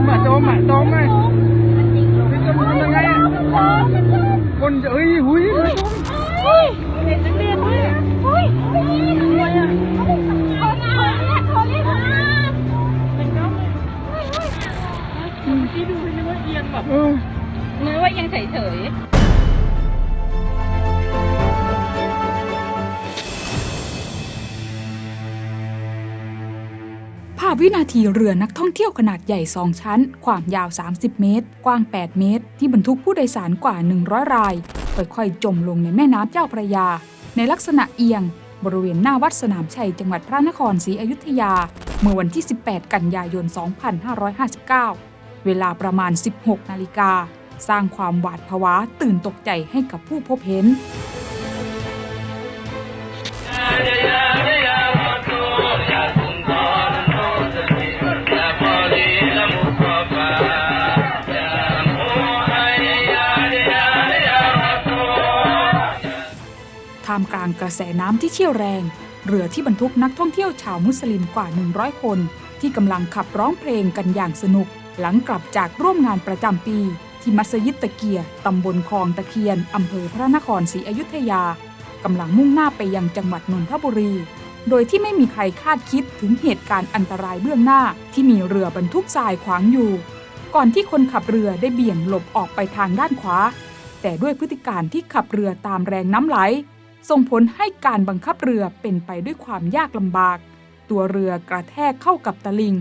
มอะจมอะจมมันจมทำยังไงคนเอ้ยหุยเฮ้ยเด็นเรี วินาทีเรือนักท่องเที่ยวขนาดใหญ่ 2 ชั้น ความยาว 30 เมตร กว้าง 8 เมตร ที่บรรทุกผู้โดยสารกว่า 100 ราย ค่อยๆ จมลงในแม่น้ำเจ้าพระยา ในลักษณะเอียง บริเวณหน้าวัดสนามชัย จังหวัดพระนครศรีอยุธยา เมื่อวันที่ 18 กันยายน 2559 เวลาประมาณ 16 นาฬิกา สร้างความหวาดผวาตื่นตกใจให้กับผู้พบเห็นามกลางกระแสน้ำที่เชี่ยวแรง เรือที่บรรทุกนักท่องเที่ยวชาวมุสลิมกว่า 100 คน ที่กำลังขับร้องเพลงกันอย่างสนุก หลังกลับจากร่วมงานประจำปี ที่มัสยิดตะเกียตำบลคลองตะเคียนอำเภอพระนครศรีอยุธยากำลังมุ่งหน้าไปยังจังหวัดนนทบุรี โดยที่ไม่มีใครคาดคิดถึงเหตุการณ์อันตรายเบื้องหน้า ที่มีเรือบรรทุกทรายขวางอยู่ ก่อนที่คนขับเรือได้เบี่ยงหลบออกไปทางด้านขวา แต่ด้วยพฤติการที่ขับเรือตามแรงน้ำไหล ส่งผลให้การบังคับเรือเป็นไปด้วยความยากลำบาก ตัวเรือกระแทกเข้ากับตะลิง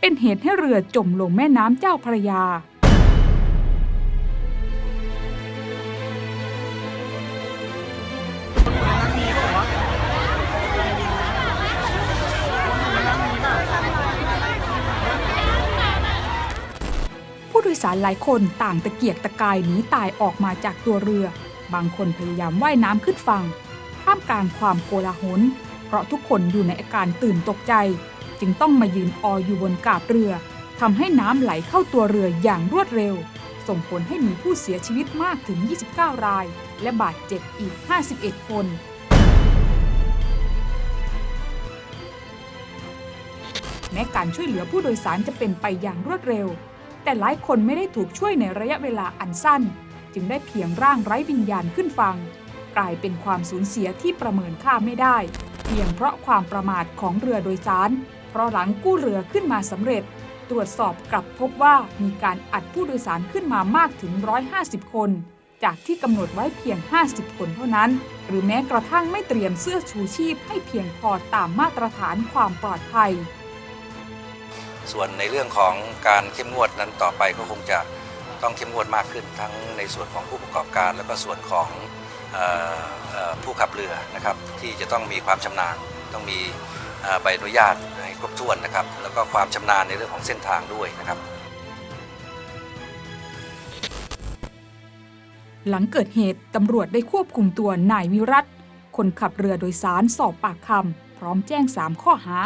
เป็นเหตุให้เรือจมลงแม่น้ำเจ้าพระยา ผู้โดยสารหลายคนต่างตะเกียกตะกายหนีตายออกมาจากตัวเรือ บางคนพยายามว่ายน้ำขึ้นฝั่งท่ามกลางความโกลาหล เพราะทุกคนอยู่ในอาการตื่นตกใจ จึงต้องมายืนอออยู่บนกาบเรือทำให้น้ำไหลเข้าตัวเรืออย่างรวดเร็ว ส่งผลให้มีผู้เสียชีวิตมากถึง 29 ราย และบาดเจ็บอีก 51 คนแม้การช่วยเหลือผู้โดยสารจะเป็นไปอย่างรวดเร็ว แต่หลายคนไม่ได้ถูกช่วยในระยะเวลาอันสั้น จึงได้เพียงร่างไร้วิญญาณขึ้นฟัง กลายเป็นความสูญเสียที่ประเมินค่าไม่ได้ เพียงเพราะความประมาทของเรือโดยสาร เพราะหลังกู้เรือขึ้นมาสำเร็จ ตรวจสอบกลับพบว่ามีการอัดผู้โดยสารขึ้นมามากถึง 150 คน จากที่กำหนดไว้เพียง 50 คนเท่านั้น หรือแม้กระทั่งไม่เตรียมเสื้อชูชีพให้เพียงพอตามมาตรฐานความปลอดภัย ส่วนในเรื่องของการเข้มงวดนั้นต่อไปก็คงจะ ต้องเข้มงวดมากขึ้นทั้งในส่วนของผู้ประกอบการ แล้วก็ส่วนของออผู้ขับเรือนะครับที่จะต้องมีความชำนาญ ต้องมีใบอนุญาตให้ครบถ้วนนะครับ แล้วก็ความชำนาญในเรื่องของเส้นทางด้วยนะครับ หลังเกิดเหตุตำรวจได้ควบคุมตัวนายวิรัตคนขับเรือโดยสารสอบปากคำพร้อมแจ้ง 3 ข้อหา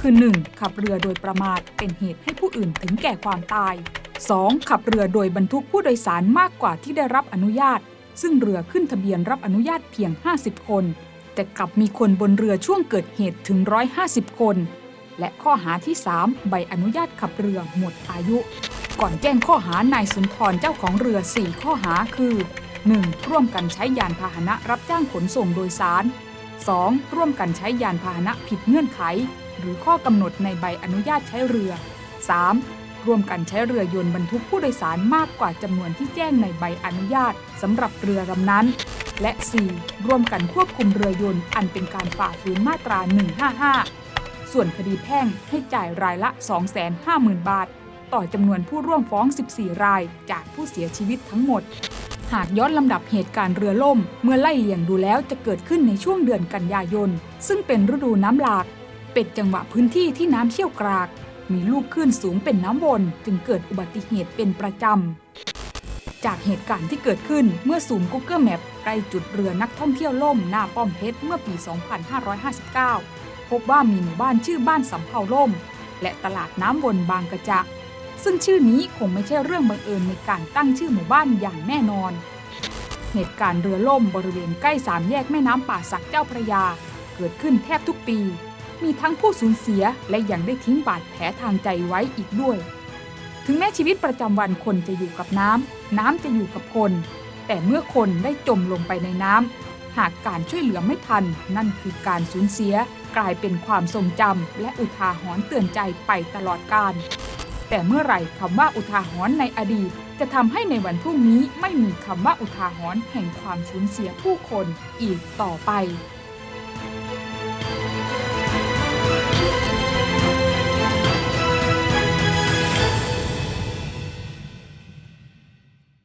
คือ 1. ขับเรือโดยประมาทเป็นเหตุให้ผู้อื่นถึงแก่ความตาย 2. ขับเรือโดยบรรทุกผู้โดยสารมากกว่าที่ได้รับอนุญาต ซึ่งเรือขึ้นทะเบียนรับอนุญาตเพียง 50 คน แต่กลับมีคนบนเรือช่วงเกิดเหตุถึง 150 คน และข้อหาที่ 3 ใบอนุญาตขับเรือหมดอายุ ก่อนแจ้งข้อหานายสุนทรเจ้าของเรือ 4 ข้อหาคือ 1. ร่วมกันใช้ยานพาหนะรับจ้างขนส่งโดยสาร 2. ร่วมกันใช้ยานพาหนะผิดเงื่อนไข หรือข้อกำหนดในใบอนุญาตใช้เรือ 3. ร่วมกันใช้เรือยนต์บรรทุกผู้โดยสารมากกว่าจำนวนที่แจ้งในใบอนุญาตสำหรับเรือลำนั้น และ 4. ร่วมกันควบคุมเรือยนต์อันเป็นการฝ่าฝืนมาตรา 155 ส่วนคดีแพ่งให้จ่ายรายละ 250,000 บาท ต่อจำนวนผู้ร่วมฟ้อง 14 รายจากผู้เสียชีวิตทั้งหมด หากย้อนลำดับเหตุการณ์เรือล่ม เมื่อไล่เลี่ยงดูแล้วจะเกิดขึ้นในช่วงเดือนกันยายน ซึ่งเป็นฤดูน้ำหลาก เป็นจังหวะพื้นที่ที่น้ำเชี่ยวกราก มีลูกคลื่นสูงเป็นน้ำวนจึงเกิดอุบัติเหตุเป็นประจำ จากเหตุการณ์ที่เกิดขึ้นเมื่อซูม Google Map ใกล้จุดเรือนักท่องเที่ยวล่มหน้าป้อมเพชรเมื่อปี 2559 พบว่ามีหมู่บ้านชื่อบ้านสำเภาล่ม และตลาดน้ำวนบางกระจะซึ่งชื่อนี้คงไม่ใช่เรื่องบังเอิญในการตั้งชื่อหมู่บ้านอย่างแน่นอน เหตุการณ์เรือล่มบริเวณใกล้สามแยกแม่น้ำป่าสักเจ้าพระยา เกิดขึ้นแทบทุกปี มีทั้งผู้สูญเสียและยังได้ทิ้งบาดแผลทางใจไว้อีกด้วย ถึงแม้ชีวิตประจำวันคนจะอยู่กับน้ำน้ำจะอยู่กับคน แต่เมื่อคนได้จมลงไปในน้ำหากการช่วยเหลือไม่ทัน นั่นคือการสูญเสียกลายเป็นความทรงจำและอุทาหรณ์เตือนใจไปตลอดกาลแต่เมื่อไหร่คำว่าอุทาหรณ์ในอดีต จะทำให้ในวันพรุ่งนี้ไม่มีคำว่าอุทาหรณ์แห่งความสูญเสียผู้คนอีกต่อไป